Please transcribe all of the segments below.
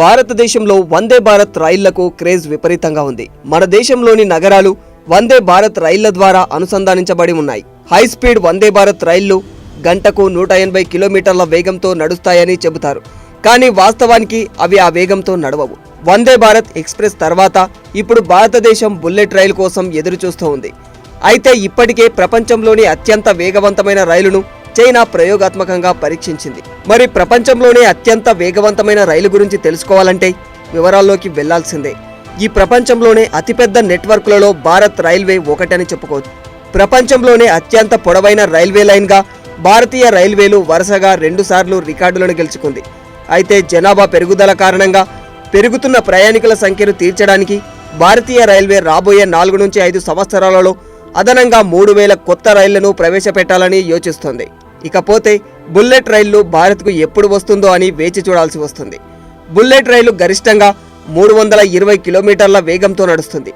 భారతదేశంలో వందే భారత్ రైళ్ళకు క్రేజ్ విపరీతంగా ఉంది. మన దేశంలోని నగరాలు వందే భారత్ రైళ్ళ ద్వారా అనుసంధానించబడి ఉన్నాయి. హై స్పీడ్ వందే భారత్ రైళ్ళు గంటకు నూట ఎనభై కిలోమీటర్ల వేగంతో నడుస్తాయని చెబుతారు. కానీ వాస్తవానికి అవి ఆ వేగంతో నడవవు. వందే భారత్ ఎక్స్ప్రెస్ తర్వాత ఇప్పుడు భారతదేశం బుల్లెట్ రైలు కోసం ఎదురుచూస్తూ ఉంది. అయితే ఇప్పటికే ప్రపంచంలోని అత్యంత వేగవంతమైన రైలును చైనా ప్రయోగాత్మకంగా పరీక్షించింది. మరి ప్రపంచంలోనే అత్యంత వేగవంతమైన రైలు గురించి తెలుసుకోవాలంటే వివరాల్లోకి వెళ్ళాల్సిందే. ఈ ప్రపంచంలోనే అతిపెద్ద నెట్వర్క్లలో భారత్ రైల్వే ఒకటని చెప్పుకోవచ్చు. ప్రపంచంలోనే అత్యంత పొడవైన రైల్వే లైన్గా భారతీయ రైల్వేలు వరుసగా రెండుసార్లు రికార్డులను గెలుచుకుంది. అయితే జనాభా పెరుగుదల కారణంగా పెరుగుతున్న ప్రయాణికుల సంఖ్యను తీర్చడానికి భారతీయ రైల్వే రాబోయే నాలుగు నుంచి ఐదు సంవత్సరాలలో అదనంగా మూడు వేల కొత్త రైళ్ళను ప్రవేశపెట్టాలని యోచిస్తోంది. ఇకపోతే బుల్లెట్ రైళ్ళు భారత్కు ఎప్పుడు వస్తుందో అని వేచి చూడాల్సి వస్తుంది. బుల్లెట్ రైలు గరిష్టంగా మూడు వందల ఇరవై కిలోమీటర్ల వేగంతో నడుస్తుంది.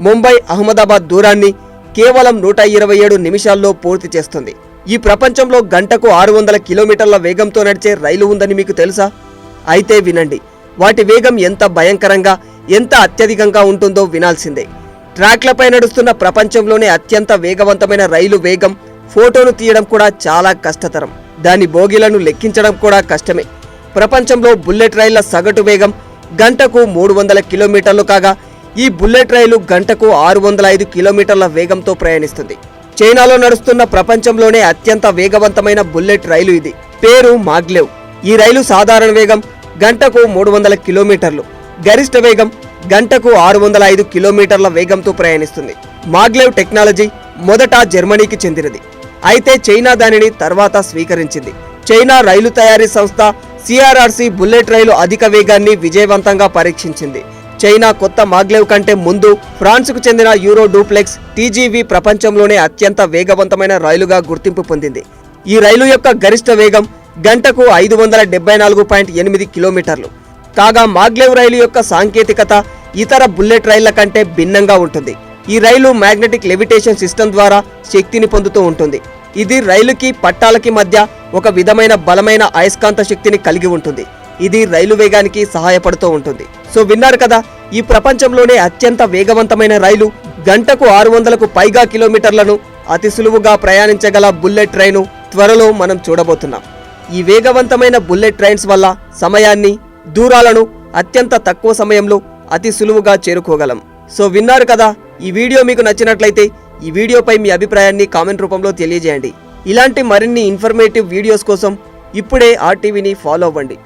ముంబై అహ్మదాబాద్ దూరాన్ని కేవలం నూట ఇరవై ఏడు నిమిషాల్లో పూర్తి చేస్తుంది. ఈ ప్రపంచంలో గంటకు ఆరు వందల కిలోమీటర్ల వేగంతో నడిచే రైలు ఉందని మీకు తెలుసా? అయితే వినండి. వాటి వేగం ఎంత భయంకరంగా ఎంత అత్యధికంగా ఉంటుందో వినాల్సిందే. ట్రాక్లపై నడుస్తున్న ప్రపంచంలోనే అత్యంత వేగవంతమైన రైలు వేగం ఫోటోను తీయడం కూడా చాలా కష్టతరం. దాని బోగీలను లెక్కించడం కూడా కష్టమే. ప్రపంచంలో బుల్లెట్ రైళ్ళ సగటు వేగం గంటకు మూడు వందల కిలోమీటర్లు కాగా ఈ బుల్లెట్ రైలు గంటకు ఆరు వందల ఐదు కిలోమీటర్ల వేగంతో ప్రయాణిస్తుంది. చైనాలో నడుస్తున్న ప్రపంచంలోనే అత్యంత వేగవంతమైన బుల్లెట్ రైలు ఇది. పేరు మాగ్లెవ్. ఈ రైలు సాధారణ వేగం గంటకు మూడు వందల కిలోమీటర్లు. గరిష్ట వేగం గంటకు ఆరు వందల ఐదు కిలోమీటర్ల వేగంతో ప్రయాణిస్తుంది. మాగ్లెవ్ టెక్నాలజీ మొదట జర్మనీకి చెందినది. అయితే చైనా దానిని తర్వాత స్వీకరించింది. చైనా రైలు తయారీ సంస్థ సిఆర్ఆర్సి బుల్లెట్ రైలు అధిక వేగాన్ని విజయవంతంగా పరీక్షించింది. చైనా కొత్త మాగ్లేవ్ కంటే ముందు ఫ్రాన్స్కు చెందిన యూరో డూప్లెక్స్ టీజీవి ప్రపంచంలోనే అత్యంత వేగవంతమైన రైలుగా గుర్తింపు పొందింది. ఈ రైలు యొక్క గరిష్ట వేగం గంటకు ఐదు వందల డెబ్బై నాలుగు పాయింట్ ఎనిమిది కిలోమీటర్లు. కాగా మాగ్లేవ్ రైలు యొక్క సాంకేతికత ఇతర బుల్లెట్ రైళ్ళ కంటే భిన్నంగా ఉంటుంది. ఈ రైలు మ్యాగ్నెటిక్ లెవిటేషన్ సిస్టమ్ ద్వారా శక్తిని పొందుతూ ఉంటుంది. ఇది రైలుకి పట్టాలకి మధ్య ఒక విధమైన బలమైన అయస్కాంత శక్తిని కలిగి ఉంటుంది. ఇది రైలు వేగానికి సహాయపడుతూ ఉంటుంది. సో విన్నారు కదా ఈ ప్రపంచంలోనే అత్యంత వేగవంతమైన రైలు గంటకు ఆరు వందలకు పైగా కిలోమీటర్లను అతి సులువుగా ప్రయాణించగల బుల్లెట్ ట్రైను త్వరలో మనం చూడబోతున్నాం. ఈ వేగవంతమైన బుల్లెట్ ట్రైన్స్ వల్ల సమయాన్ని దూరాలను అత్యంత తక్కువ సమయంలో అతి సులువుగా చేరుకోగలం. సో విన్నారు కదా ఈ వీడియో మీకు నచ్చినట్లయితే ఈ వీడియోపై మీ అభిప్రాయాన్ని కామెంట్ రూపంలో తెలియజేయండి. ఇలాంటి మరిన్ని ఇన్ఫర్మేటివ్ వీడియోస్ కోసం ఇప్పుడే ఆర్టీవీని ఫాలో అవ్వండి.